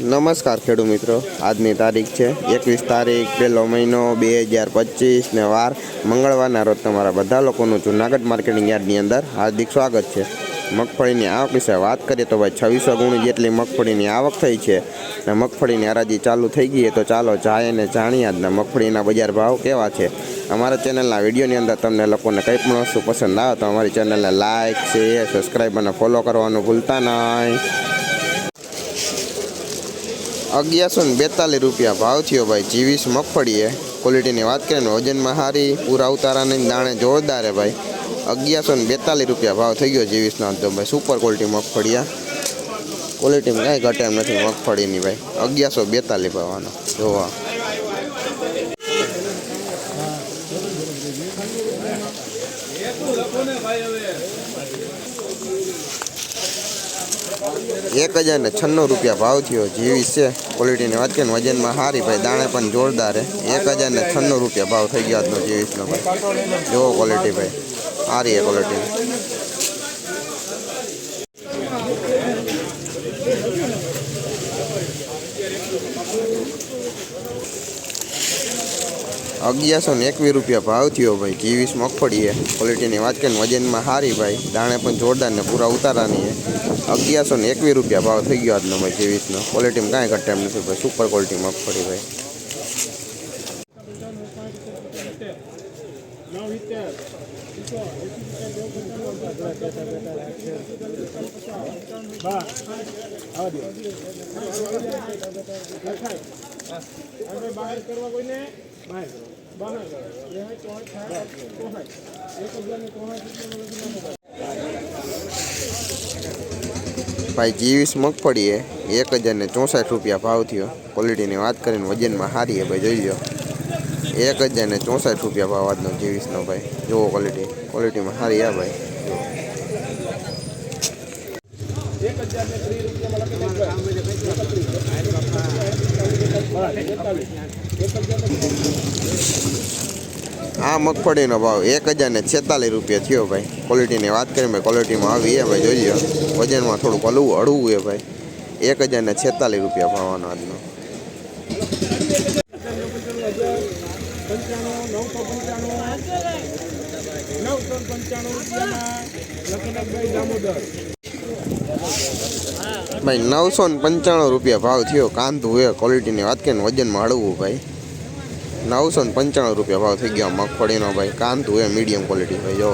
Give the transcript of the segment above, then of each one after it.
નમસ્કાર ખેડૂત મિત્રો. આજની તારીખ છે એકવીસ તારીખ, પહેલો મહિનો બે હજાર પચીસ ને વાર મંગળવારના રોજ તમારા બધા લોકોનું જુનાગઢ માર્કેટિંગ યાર્ડની અંદર હાર્દિક સ્વાગત છે. મગફળીની આવક વિશે વાત કરીએ તો ભાઈ છવ્વીસો ગુણી જેટલી મગફળીની આવક થઈ છે ને મગફળીની હરાજી ચાલુ થઈ ગઈ તો ચાલો જાય અને જાણીએ આજના મગફળીના બજાર ભાવ કેવા છે. અમારા ચેનલના વિડીયોની અંદર તમને લોકોને કંઈ પણ વસ્તુ પસંદ આવે તો અમારી ચેનલને લાઇક શેર, સબસ્ક્રાઈબ અને ફોલો કરવાનું ભૂલતા નહીં. અગિયારસો ને બેતાલીસ રૂપિયા ભાવ થયો ભાઈ. જીવીસ મગફળીએ. ક્વોલિટીની વાત કરીએ ને, વજનમાં સારી પૂરા ઉતારાને દાણે જોરદાર હે ભાઈ. અગિયારસો ને બેતાલીસ રૂપિયા ભાવ થઈ ગયો જીવીસનો તો ભાઈ. સુપર ક્વોલિટી મગફળીયા. ક્વોલિટીમાં કાંઈ ઘટે એમ નથી મગફળીની ભાઈ. અગિયારસો બેતાલીસ ભાવવાનો જોવા. એક હજાર ને છન્નું રૂપિયા ભાવ થયો. જીવીસ છે. ક્વોલિટીની વાત કરીએ વજનમાં સારી ભાઈ દાણે પણ જોરદાર હે. એક હજાર ને છન્નું રૂપિયા ભાવ થઈ ગયો આજનો જીવીસનો ભાઈ. જોવો ક્વોલિટી ભાઈ. સારી એ ક્વોલિટી અગિયારસો ને એકવીસ રૂપિયા ભાવ થયો ભાઈ. જીવીસ મગફળી છે? ક્વોલિટીની વાત કરીએ ને વજનમાં સારી ભાઈ. દાણે પણ જોરદાર ને પૂરા ઉતારાની છે. અગિયારસો ને એકવીસ રૂપિયા ભાવ થઈ ગયો આજનો ભાઈ જીવીસનો ક્વોલિટીમાં કાંઈ ઘટે એમ નથી ભાઈ. સુપર ક્વોલિટી મગફળી ભાઈ. ભાઈ જીવીસ મગફળી એ એક હજાર ને ચોસઠ રૂપિયા ભાવ થયો. ક્વોલિટીની વાત કરીને વજનમાં સારી એ ભાઈ, જોઈ લો એક હજાર ને ચોસઠ રૂપિયા ભાવ આજનો જીવીસનો ભાઈ. જુઓ ક્વોલિટી ક્વોલિટીમાં સારી આ ભાઈ. આ મગફળીનો ભાવ એક હજાર ને છેતાલીસ રૂપિયા થયો ભાઈ. ક્વોલિટીની વાત કરીએ ભાઈ ક્વોલિટીમાં આવી છે ભાઈ જોઈ લો વજનમાં થોડુંક હલવું હળવું છે ભાઈ. એક હજાર ને છેતાલીસ રૂપિયા ભાવવાનો આજનો. નવસો પંચાણું રૂપિયામાં લખનભાઈ દામોદર. ભાઈ, નવસો ને પંચાણું રૂપિયા ભાવ થયો. કાંધું એ ક્વોલિટીની વાત કરીએ ને વજનમાં હળવું, ભાઈ. નવસો ને પંચાણું રૂપિયા ભાવ થઈ ગયો મગફળીનો, ભાઈ. કાંધું એ મીડિયમ ક્વોલિટી ભાઈ જો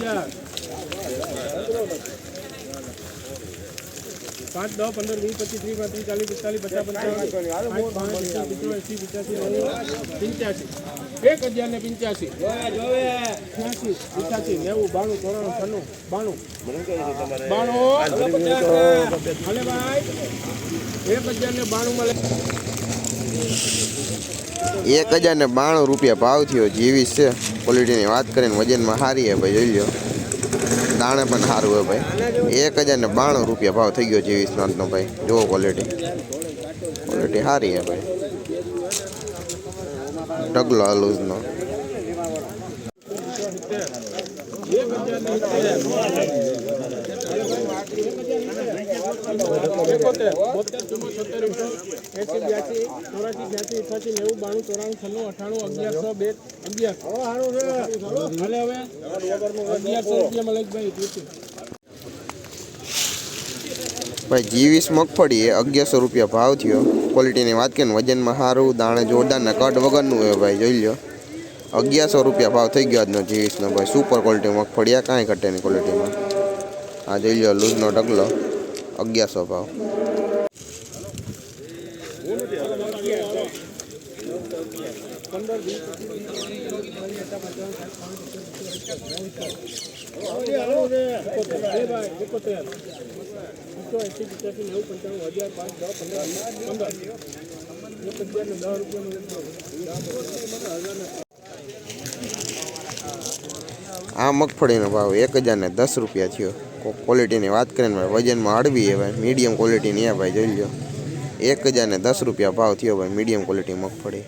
હજાર પાંચ દસ પંદર વીસ પચીસ ત્રીસ પાંત્રીસ ચાલીસ પિસ્તાલીસ પચાસ પંચાવન એંસી, પંચ્યાસી, નેવું, પંચ્યાસી એક હજાર ને પંચ્યાસી છ્યાસી પંચ્યાસી નેવું બાણું ચોરાણું છન્નું બાણું બાણું ભલે ભાઈ એક હજાર ને બાણું મળે એક હજાર ને બાણું રૂપિયા ભાવ થયો જીવીસ છે ક્વોલિટીની વાત કરીને વજનમાં સારી છે ભાઈ જોઈ લો દાણે પણ સારું હોય ભાઈ. એક હજાર ને બાણું રૂપિયા ભાવ થઈ ગયો જીવીસ નોંધનો ભાઈ. જુઓ ક્વોલિટી ક્વોલિટી સારી હે ભાઈ. ઢગલો હલુઝનો એકોતેર ચોરાસી બ્યાસી અઠાસી નેવું બાણું ચોરાણું છન્નું અઠાણું અગિયારસો બે અગિયાર. હાલે હવે અગિયારસો રૂપિયા મલેશભાઈ ભાઈ ભાઈ જીવીસ મગફળી એ અગિયારસો રૂપિયા ભાવ થયો. ક્વોલિટીની વાત કરીને વજનમાં સારું દાણે જોરદારના કટ વગરનું હોય ભાઈ જોઈ લો અગિયારસો રૂપિયા ભાવ થઈ ગયો આજનો જીવીસનો ભાઈ. સુપર ક્વોલિટી મગફળી આ કાંઈ ઘટે નહીં ક્વોલિટીમાં આ જોઈ લો લૂઝનો ઢગલો. અગિયારસો ભાવ બે ભાઈ એકોતેર એકસો એસી પચાસી નેવું પંચાણું હજાર પાંચ દસ પંદર વીસ પંદર એક હજાર ને દસ રૂપિયામાં આ મગફળીનો ભાવ એક હજાર ને દસ રૂપિયા થયો. કો- ક્વોલિટીની વાત કરીને ભાઈ, વજનમાં હળવી છે ભાઈ. મીડિયમ ક્વોલિટીની આ ભાઈ, જોઈ લો એક હજાર ને દસ રૂપિયા ભાવ થયો ભાઈ મીડિયમ ક્વોલિટી મગફળી.